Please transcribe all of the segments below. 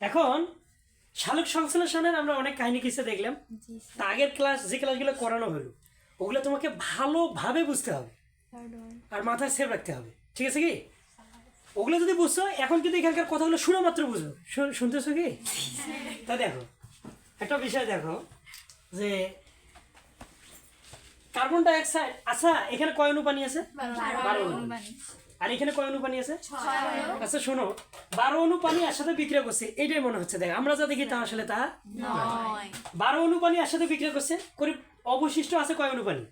এখন শালুক সংশ্লেষণের আমরা অনেক কাহিনী কিসে দেখলাম। তা আগের ক্লাস যে ক্লাসগুলো করানো হলো ওগুলো তোমাকে ভালোভাবে বুঝতে হবে। আর মাথায় সেভ রাখতে হবে। ঠিক আছে কি? ওগুলো যদি বুঝছ এখন কিন্তু এখানকার কথাগুলো শোনা মাত্র বুঝো। শুনতেছো কি? তা দেখো একটা বিষয় দেখো যে কার্বন ডাইঅক্সাইড আচ্ছা এখানে কয় অনুপানি আছে? বারো। অণু আর এখানে কয় অণু পানি আছে আচ্ছা শোনো বারো অণু পানি একসাথে বিক্রিয়া করছে এটাই মনে হচ্ছে দেখ আমরা যা দেখি তা আসলে তা বারো অণু পানি একসাথে বিক্রিয়া করছে করে অবশিষ্ট আছে কয় অণু পানি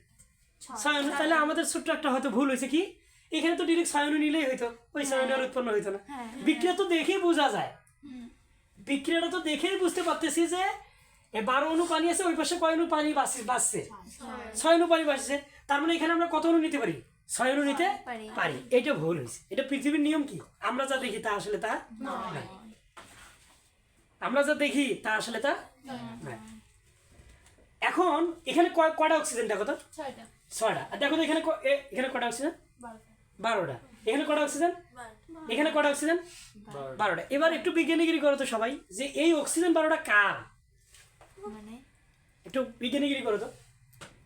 ছয় তাহলে আমাদের ছোট্ট একটা হয়তো ভুল হয়েছে কি? এখানে তো ডিরেক্ট ছয় নিলেই হইতো ওই ছয় আর উৎপন্ন হইতো না। বিক্রিয়া তো দেখেই বোঝা যায়। বিক্রিয়াটা তো দেখেই বুঝতে পারতেছি যে এ বারো অণু পানি আছে ওই পাশে কয় অণু পানি বাঁচছে বাঁচছে ছয় অণু পানি বাঁচছে তার মানে এখানে আমরা কত অণু নিতে পারি? ছয় নিতে পারি। এটা ভুল হয়েছে। এটা পৃথিবীর নিয়ম কি? আমরা যা দেখি তা আসলে তা নয়। আমরা যা দেখি তা আসলে তা নয়। এখন এখানে কয়- কয়টা অক্সিজেন দেখো তো? ছয়টা। আর দেখো তো এখানে ক- এখানে কটা অক্সিজেন? বারোটা। এখানে কটা অক্সিজেন? এখানে কটা অক্সিজেন? বারোটা। এবার একটু বিজ্ঞানীগিরি করো তো সবাই যে এই অক্সিজেন বারোটা কার? মানে? একটু বিজ্ঞানীগিরি করো তো।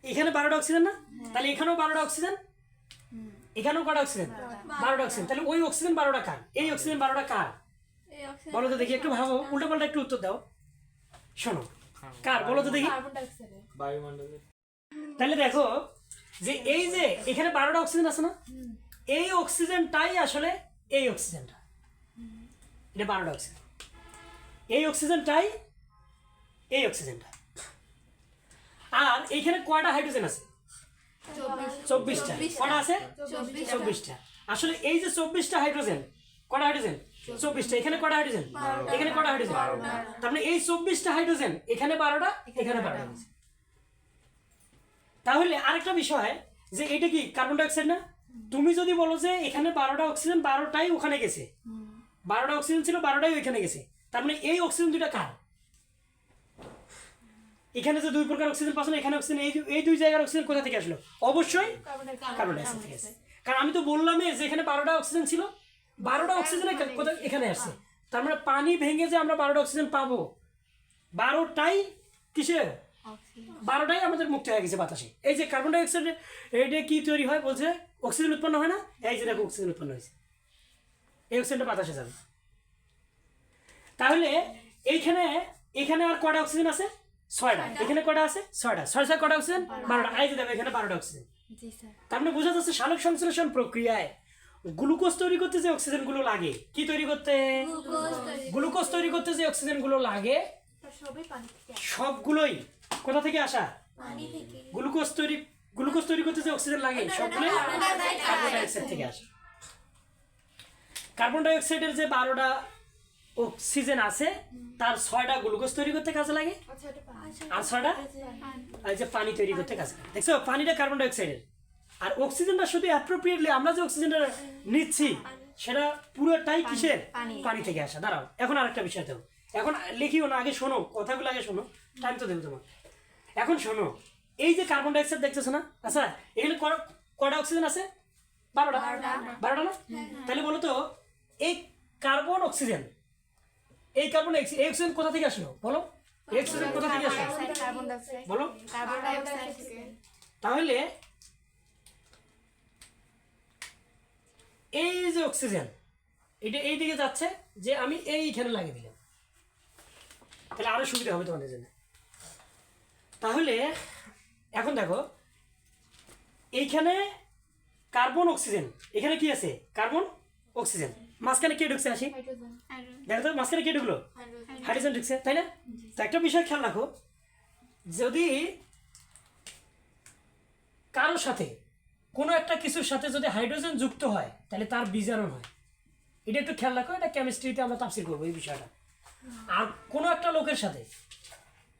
এখানে বারোটা অক্সিজেন না? তাহলে এখানেও বারোটা অক্সিজেন? এখানেও কটা অক্সিজেন বারোটা অক্সিজেন তাহলে ওই অক্সিজেন বারোটা কার? এই অক্সিজেন বারোটা কার? বলো তো দেখি একটু ভাবো উল্টো পাল্টা একটু উত্তর দাও। শোনো কার? বলো তো দেখি। তাহলে দেখো যে এই যে এখানে বারোটা অক্সিজেন আছে না? এই অক্সিজেনটাই আসলে এই অক্সিজেনটা এটা বারোটা অক্সিজেন এই অক্সিজেনটাই এই অক্সিজেনটা আর এইখানে কয়টা হাইড্রোজেন আছে? চব্বিশটা। কটা আছে? চব্বিশটা। আসলে এই যে চব্বিশটা হাইড্রোজেন কটা হাইড্রোজেন? চব্বিশটা। এখানে কটা হাইড্রোজেন? এখানে কটা হাইড্রোজেন? মানে এই চব্বিশটা হাইড্রোজেন এখানে বারোটা এখানে বারোটা তাহলে আরেকটা বিষয় যে এটা কি কার্বন ডাইঅক্সাইড না? তুমি যদি বলো যে এখানে বারোটা অক্সিজেন বারোটাই ওখানে গেছে। বারোটা অক্সিজেন ছিল বারোটাই ওইখানে গেছে। তার মানে এই অক্সিজেন দুটা কার? এখানে যে দুই প্রকার অক্সিজেন পাচ্ছ না এখানে অক্সিজেন এই এই দুই জায়গার অক্সিজেন কোথা থেকে আসলো? অবশ্যই কার্বন ডাইঅক্সাইড থেকে আসছে। কারণ আমি তো বললামই যে এখানে বারোটা অক্সিজেন ছিল। বারোটা অক্সিজেন কোথা এখানে আসছে। তার মানে পানি ভেঙে যে আমরা বারোটা অক্সিজেন পাবো বারোটাই কিসের? বারোটাই আমাদের মুক্ত হয়ে গেছে বাতাসে। এই যে কার্বন ডাইঅক্সাইড এটা কি তৈরি হয়? বলছে অক্সিজেন উৎপন্ন হয় না? এই যে দেখো অক্সিজেন উৎপন্ন হয়েছে। এই অক্সিজেনটা বাতাসে যাবে। তাহলে এইখানে এখানে আর কটা অক্সিজেন আছে? ছয়টা। এখানে কটা আছে? ছয়টা। ছয় ছয় কটা অক্সিজেন বারোটা। যে দেখো এখানে বারোটা অক্সিজেন তার মানে বোঝা যাচ্ছে সালোক সংশ্লেষণ প্রক্রিয়ায় গ্লুকোজ তৈরি করতে যে অক্সিজেনগুলো লাগে কি তৈরি করতে? গ্লুকোজ তৈরি করতে। যে অক্সিজেনগুলো লাগে সবগুলোই কোথা থেকে আসা? গ্লুকোজ তৈরি গ্লুকোজ তৈরি করতে যে অক্সিজেন লাগে সবগুলোই কার্বন ডাইঅক্সাইড থেকে। আসে। কার্বন ডাইঅক্সাইডের যে বারোটা অক্সিজেন আছে তার ছয়টা গ্লুকোজ তৈরি করতে কাজে লাগে। আর ছয়টা? আর যে পানি। তৈরি করতে কাজে লাগে। দেখছ পানিটা কার্বন ডাইঅক্সাইডের আর অক্সিজেনটা শুধু অ্যাপ্রোপ্রিয়েটলি আমরা যে অক্সিজেনটা নিচ্ছি সেটা পুরোটাই কিসের? পানি। থেকে আসা। দাঁড়াও এখন আরেকটা বিষয় দেবো এখন লিখিও না আগে শোনো কথাগুলো আগে শোনো টাইম তো দেবো তোমার। এখন শোনো এই যে কার্বন ডাইঅক্সাইড দেখতেছো না? আচ্ছা এখানে কটা- কটা অক্সিজেন আছে? বারোটা। বারোটা। না? তাহলে বলো তো এই কার্বন অক্সিজেন এই কার্বন এই অক্সিজেন কোথা থেকে আসলো? বলো। এই অক্সিজেন কোথা থেকে আসলো? বলো। কার্বন ডাইঅক্সাইড থেকে। তাহলে এই যে অক্সিজেন এটা এই দিকে যাচ্ছে যে আমি এইখানে লাগিয়ে দিলাম। তাহলে আরও সুবিধা হবে তোমাদের জন্য। তাহলে এখন দেখো এইখানে কার্বন অক্সিজেন এখানে কি আছে? কার্বন অক্সিজেন মাঝখানে কে ঢুকছে আসি দেখো তো মাঝখানে কে ঢুকলো? হাইড্রোজেন ঢুকছে, তাই না? তো একটা বিষয় খেয়াল রাখো, যদি কারও সাথে কোনো একটা কিছুর সাথে যদি হাইড্রোজেন যুক্ত হয়, তাহলে তার বিজারণ হয়। এটা একটু খেয়াল রাখো, এটা কেমিস্ট্রিতে আমরা তাফসির করব এই বিষয়টা। আর কোনো একটা লোকের সাথে,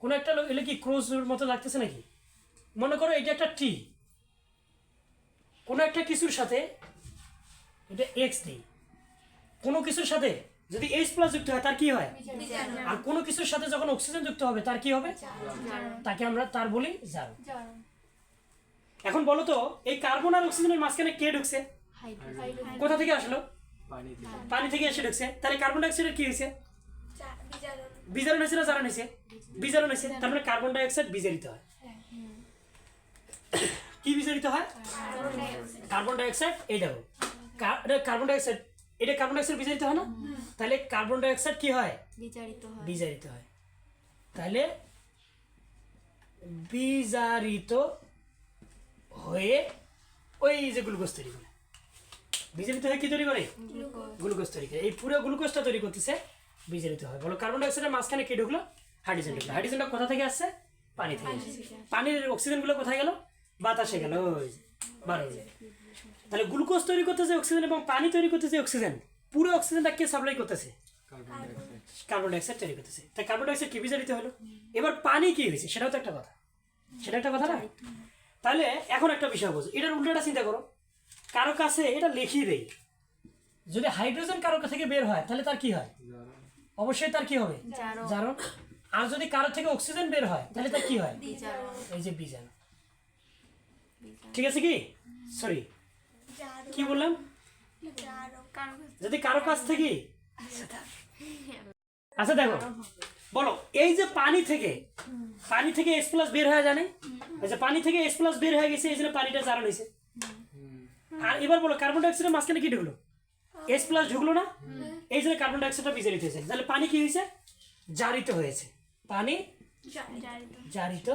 কোনো একটা লোক, এলে কি ক্রোজের মতো লাগতেছে নাকি? মনে করো এটা একটা টি কোনো একটা কিছুর সাথে এটা এক্স দিই কোনো কিছুর সাথে যদি এইচ প্লাস যুক্ত হয় তার কি হয়? আর কোনো কিছুর সাথে যখন অক্সিজেন যুক্ত হবে তার কি হবে? তাকে আমরা তার বলি জারণ। এখন বলো তো এই কার্বন আর অক্সিজেনের মাঝখানে কে ঢুকছে? কোথা থেকে আসলো? পানি থেকে। এসে ঢুকছে। তাহলে কার্বন ডাইঅক্সাইডের কি হয়েছে? বিজারণ। হয়েছে না জারণ হয়েছে? বিজারণ। হয়েছে। তার মানে কার্বন ডাইঅক্সাইড বিজারিত হয়। কি বিজারিত হয়? কার্বন ডাইঅক্সাইড এই দেখো। কার- এটা কার্বন ডাইঅক্সাইড এটা কার্বন ডাইঅক্সাইড বিজারিত হয় না? তাহলে কার্বন ডাইঅক্সাইড কি হয়? বিচারিত হয়। বিজারিত হয়। তাহলে বিজারিত হয়ে ওই যে গ্লুকোজ তৈরি করে। বিজারিত হয়ে কি তৈরি করে? গ্লুকোজ তৈরি করে। এই পুরো গ্লুকোজটা তৈরি করতেছে বিজারিত হয়। বলো কার্বন ডাইঅক্সাইডের মাঝখানে কি ঢুকলো? হাইড্রোজেন ঢুকলো। হাইড্রোজেনটা কোথা থেকে আসছে? পানি থেকে পানির অক্সিজেনগুলো কোথায় গেল? বাতাসে গেল। ওই বার হয়ে যায়। তাহলে গ্লুকোজ তৈরি করতেছে অক্সিজেন এবং পানি তৈরি করতেছে অক্সিজেন পুরো অক্সিজেনটা কে সাপ্লাই করতেছে? কার্বন ডাইঅক্সাইড তৈরি করতেছে। তাই কার্বন ডাইঅক্সাইড কি বিজারিত হলো? এবার পানি কি হয়েছে? সেটাও তো একটা কথা। সেটা একটা কথা না? তাহলে এখন একটা বিষয় বোঝো। এটার উল্টোটা চিন্তা করো। কারও কাছে এটা লিখিয়ে দেই। যদি হাইড্রোজেন কারও থেকে বের হয় তাহলে তার কি হয়? অবশ্যই তার কি হবে? জারণ। আর যদি কারও থেকে অক্সিজেন বের হয় তাহলে তার কি হয়? এই যে বীজাণু। ঠিক আছে কি? সরি কি বললাম? যদি কারও কাছ থেকে? আচ্ছা দেখো, বলো, এই যে পানি থেকে পানি থেকে এস প্লাস বের হয়ে জানে? আচ্ছা পানি থেকে এস প্লাস বের হয়ে গেছে, এই জন্য পানিটা জারণ হয়েছে। আর এবার বলো কার্বন ডাইঅক্সাইডের মাঝখানে কি ঢুকলো? এস প্লাস ঢুকলো না? এই জন্য কার্বন ডাইঅক্সাইডটা বিজারিত হয়েছে। তাহলে পানি কি হয়েছে? জারিত হয়েছে। পানি জারিত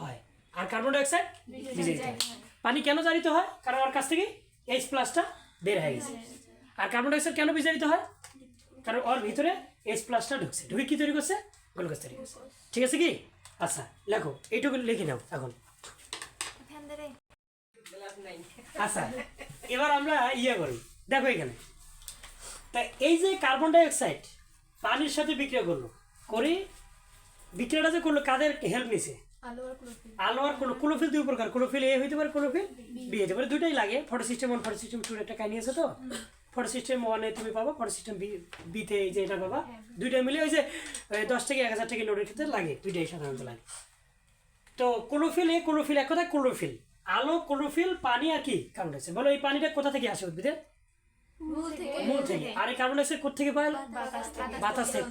হয়। আর কার্বন ডাইঅক্সাইড বিজারিত হয়। পানি কেন জারিত হয়? কারণ ওর কাছ থেকে এইচ প্লাসটা বের হয়ে গেছে। আর কার্বন ডাইঅক্সাইড কেন বিজারিত হয়? কারণ ওর ভিতরে এইচ প্লাসটা ঢুকছে। ঢুকে কি তৈরি করছে? গ্লুকোজ তৈরি করছে। ঠিক আছে কি? আচ্ছা লেখো এইটুকু লিখে নাও এখন। আচ্ছা এবার আমরা ইয়ে করি। দেখো এখানে। তা এই যে কার্বন ডাইঅক্সাইড পানির সাথে বিক্রিয়া করল করে বিক্রিয়াটা যে করল কাদের হেল্প নিছে? আলু আর ক্লোরোফিল কোনো ক্লোরোফিল দুই প্রকার ক্লোরোফিল এ হইতে পারে ক্লোরোফিল বি হইতে পারে। দুইটাই লাগে। Photo system one photo system টুর একটা কাহিনী আছে তো? ফটো সিস্টেম ওয়ানে তুমি পাবা ফটো সিস্টেম বি বিতে এই যে এটা পাবা। দুইটা মিলে ওই যে দশ থেকে এক হাজার টাকা নোটের ক্ষেত্রে লাগে। দুইটাই সাধারণত লাগে। তো ক্লোরোফিল এ ক্লোরোফিল এক কথা ক্লোরোফিল। আলো ক্লোরোফিল পানি আর কি কার্বন ডাইঅক্সাইড বলো এই পানিটা কোথা থেকে আসে উদ্ভিদের মূল থেকে। মূল থেকে। আর এই কার্বন ডাইঅক্সাইড কোথা থেকে পায়? বাতাস থেকে।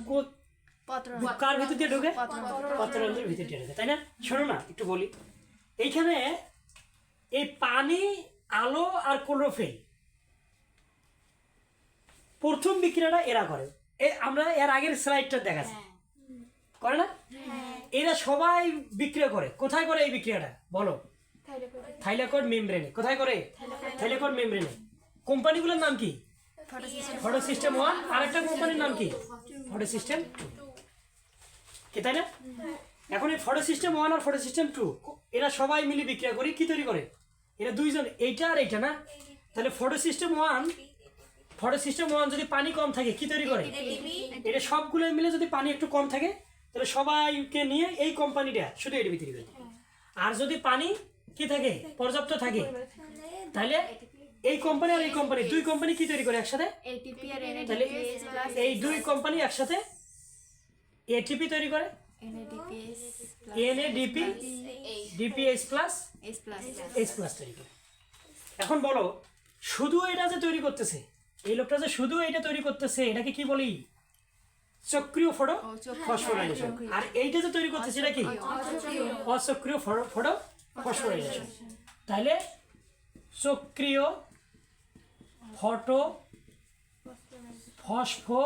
কার ভিতর দিয়ে ঢোকে? পত্র পত্ররন্ধ্রের ভিতর দিয়ে ঢোকে তাই না? শোনো না একটু বলি। এইখানে এই পানি আলো আর ক্লোরোফিল প্রথম বিক্রিয়াটা এরা করে। আমরা এর আগের স্লাইডটা দেখাচ্ছি। করে না? এরা সবাই বিক্রিয়া করে। কোথায় করে এই বিক্রিয়াটা? বলো। থাইলাকয়েড। মেমব্রেনে। কোথায় করে? থাইলাকয়েড। মেমব্রেনে। কোম্পানিগুলোর নাম কি? Photo system. ওয়ান। আর একটা কোম্পানির নাম কি? ফটো সিস্টেম কি তাই না? এখন এই ফটো সিস্টেম ওয়ান আর ফটো সিস্টেম টু এরা সবাই মিলে বিক্রিয়া করে কি তৈরি করে? এরা দুইজন এইটা আর এইটা না? তাহলে photo system one photo system one যদি পানি কম থাকে কি তৈরি করে? এটা সবগুলো মিলে যদি পানি একটু কম থাকে তাহলে সবাইকে নিয়ে এই কোম্পানিটা শুধু এটি বিক্রি করে আর যদি পানি কি থাকে? পর্যাপ্ত থাকে? তাহলে এই কোম্পানি আর এই কোম্পানি দুই কোম্পানি কি তৈরি করে একসাথে? তাহলে এই দুই কোম্পানি একসাথে এটিপি তৈরি করে? NADP DPS plus S plus তৈরি করে। এখন বলো শুধু এটা যে তৈরি করতেছে এই লোকটা যে শুধু এটা তৈরি করতেছে এটাকে কি বলি? চক্রীয় ফটো ফসফোরাইলেশন আর এইটা যে তৈরি করতেছে এটা কি? অচক্রিয় ফটো ফসফোরাইলেশন। তাহলে চক্রীয় ফটো ফসফো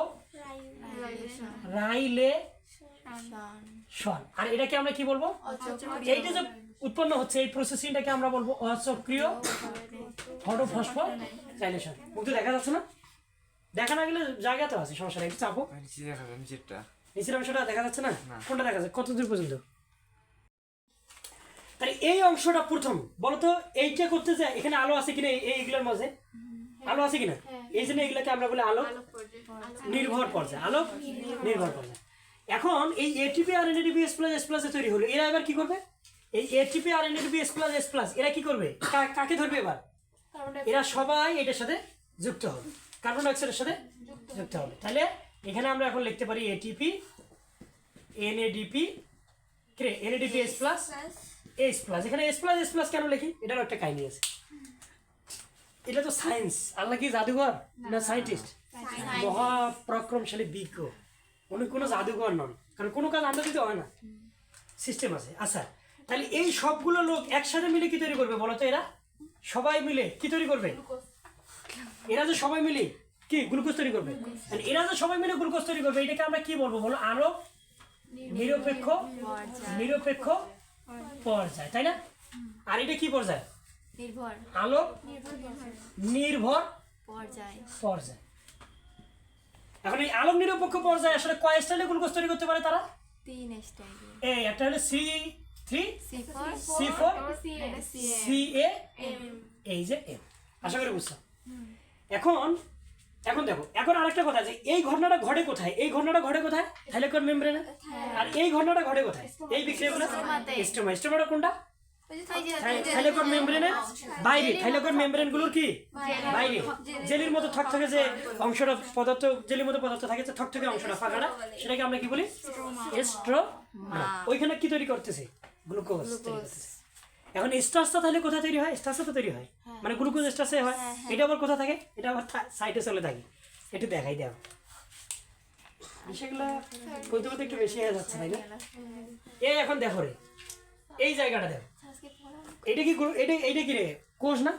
রাইলে। শন আর এটাকে আমরা কি বলব? এইটা যে উৎপন্ন হচ্ছে এই প্রসেসিংটাকে আমরা বলব অচক্রীয় মুখে দেখা যাচ্ছে না? দেখা না গেলে জায়গাতে আছে সমস্যা নেই একটু চাপো। নিচে দেখা যায় নিচেরটা। নিচের অংশটা দেখা যাচ্ছে না? না। কোনটা দেখা যাচ্ছে? কত দূর পর্যন্ত? তাহলে এই অংশটা প্রথম বলতো এইটা করতে যায় এখানে আলো আছে কিনা এইগুলোর মাঝে? আলো আছে কিনা? এই জন্য এগুলোকে আমরা বলি আলো নির্ভর পর্যায়ে আলো নির্ভর পর্যায়ে। এখন এই এটিপি আর এনএডিপি এস প্লাস এস প্লাসে তৈরি হলো। এরা এবার কি করবে? এই এটিপি আর NADP S plus S plus এরা কি করবে? কাকে ধরবে এবার? এরা সবাই এটার সাথে যুক্ত হবে। কার্বন ডাইঅক্সাইডের সাথে যুক্ত হবে। তাহলে এখানে আমরা এখন লিখতে পারি এটিপি এনএডিপি কে NADP S plus S plus এখানে এস প্লাস এস প্লাস কেন লিখি? এটারও একটা কাহিনী আছে। এটা তো সায়েন্স আল্লাহ কি জাদুঘর? না সায়েন্টিস্ট মহাপরাক্রমশালী বিজ্ঞ। উনি কোনো জাদুঘর নন কারণ কোনো কাজ আন্দাজ দিতে হয় না। সিস্টেম আছে। আচ্ছা তাহলে এই সবগুলো লোক একসাথে মিলে কি তৈরি করবে বলো তো এরা? সবাই মিলে কি তৈরি করবে? এরা যে সবাই মিলে কি গ্লুকোজ তৈরি করবে? আর এরা যে সবাই মিলে গ্লুকোজ তৈরি করবে এটাকে আমরা কি বলব বলো? আলো? নিরপেক্ষ নিরপেক্ষ? পর্যায়। তাই না? আর এটা কি পর্যায়? আলো? নির্ভর পর্যায়। পর্যায়। এখন এই আলোক নিরপেক্ষ পর্যায়ে আসলে কয় স্টাইলে গ্লুকোজ তৈরি করতে পারে তারা? তিন স্টাইলে এই একটা হলো C three C for C four C C A এই যে এম। আশা করি বুঝছ? এখন এখন দেখো এখন আরেকটা কথা যে এই ঘটনাটা ঘটে কোথায়? এই ঘটনাটা ঘটে কোথায়? থাইলেকর মেমব্রেনে? আর এই ঘটনাটা ঘটে কোথায়? এই বিক্রিয়াগুলো স্টোমা স্টোমাটা কোনটা? মেমব্রেনের বাইরে কি? বাইরে। জেলির মতো থকথকে যে অংশটা। পদার্থ জেলির মতো পদার্থ থাকে যে থকথকে অংশটা ফাঁকাটা সেটাকে আমরা কি বলি? ওইখানে কি তৈরি করতেছে? গ্লুকোজ এখন স্টার্সটা তাহলে কোথায় তৈরি হয়? স্টার্সটা তো তৈরি হয়। মানে গ্লুকোজ স্টার্সে হয়। এটা আবার কোথা থাকে? এটা আবার সাইটে চলে থাকে। একটু দেখাই দাও। বিষয়গুলো বলতে বলতে একটু বেশি হয়ে যাচ্ছে তাই না? এই এখন দেখো রে। এই জায়গাটা দেখো। এটা কি এটা এটা কি রে? কোষ না?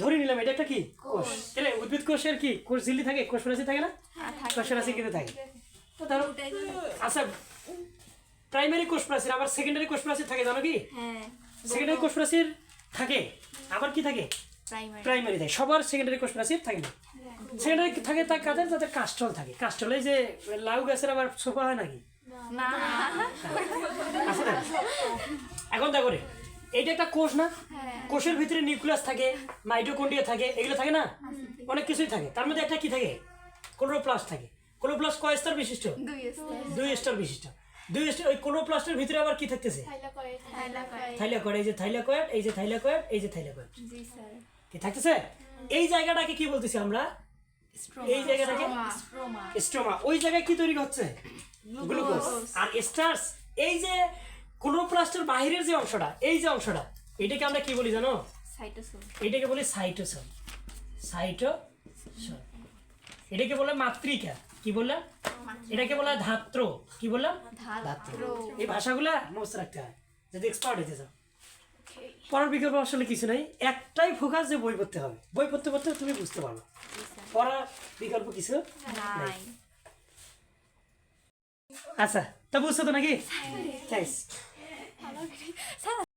ধরে নিলাম এটা একটা কি? কোষ তাহলে উদ্ভিদ কোষের কি? কোষ ঝিল্লি থাকে? কোষ রাশি থাকে না? কোষ রাশি কিন্তু থাকে। তো ধরো আচ্ছা প্রাইমারি কোষ প্রাচীর আবার সেকেন্ডারি কোষ প্রাচীর থাকে জানো কি? হ্যাঁ। সেকেন্ডারি কোষ প্রাচীর থাকে। আবার কি থাকে? প্রাইমারি থাকে। সবার সেকেন্ডারি কোষ প্রাচীর থাকে না। সেকেন্ডারি থাকে তার কাদের? তাদের কাস্টল থাকে। কাস্টলে যে লাউ গাছের আবার সোফা হয় নাকি? না? এখন দেখো রে। এইটা একটা কোষ না? কোষের ভিতরে নিউক্লিয়াস থাকে মাইটোকন্ড্রিয়া থাকে এগুলো থাকে না? অনেক কিছুই থাকে। তার মধ্যে একটা কি থাকে? ক্লোরোপ্লাস্ট থাকে। ক্লোরোপ্লাস্ট কয় স্তর বিশিষ্ট? দুই দুই স্তর বিশিষ্ট। দুই স্তর ওই ক্লোরোপ্লাস্টের ভিতরে আবার কি থাকতেছে? থাইলাকয়েড। এই যে থাইলাকয়েড এই যে থাইলাকয়েড এই যে থাইলাকয়েড। জি স্যার। কি থাকতেছে? এই জায়গাটাকে কি বলতেছি আমরা? এই জায়গাটাকে স্ট্রোমা। ওই জায়গায় কি তৈরি হচ্ছে? গ্লুকোজ। আর স্টার্স। এই যে ক্লোরোপ্লাস্টের বাইরের যে অংশটা এই যে অংশটা এটাকে আমরা কি বলি জানো? সাইটোসোল এটাকে বলি সাইটোসোম সাইটোসোম এটাকে বলে মাতৃকা কি বললাম? এটাকে বলা ধাত্র কি বললাম? ধাত্র। এই ভাষাগুলা মস্ত রাখতে হয়। যদি এক্সপার্ট হইতে চাও। পড়ার বিকল্প আসলে কিছু নাই। একটাই ফোকাস যে বই পড়তে হবে। বই পড়তে পড়তে তুমি বুঝতে পারবে। পড়ার বিকল্প কিছু নাই। আচ্ছা তা বুঝছ তো নাকি? থ্যাংকস 好了给你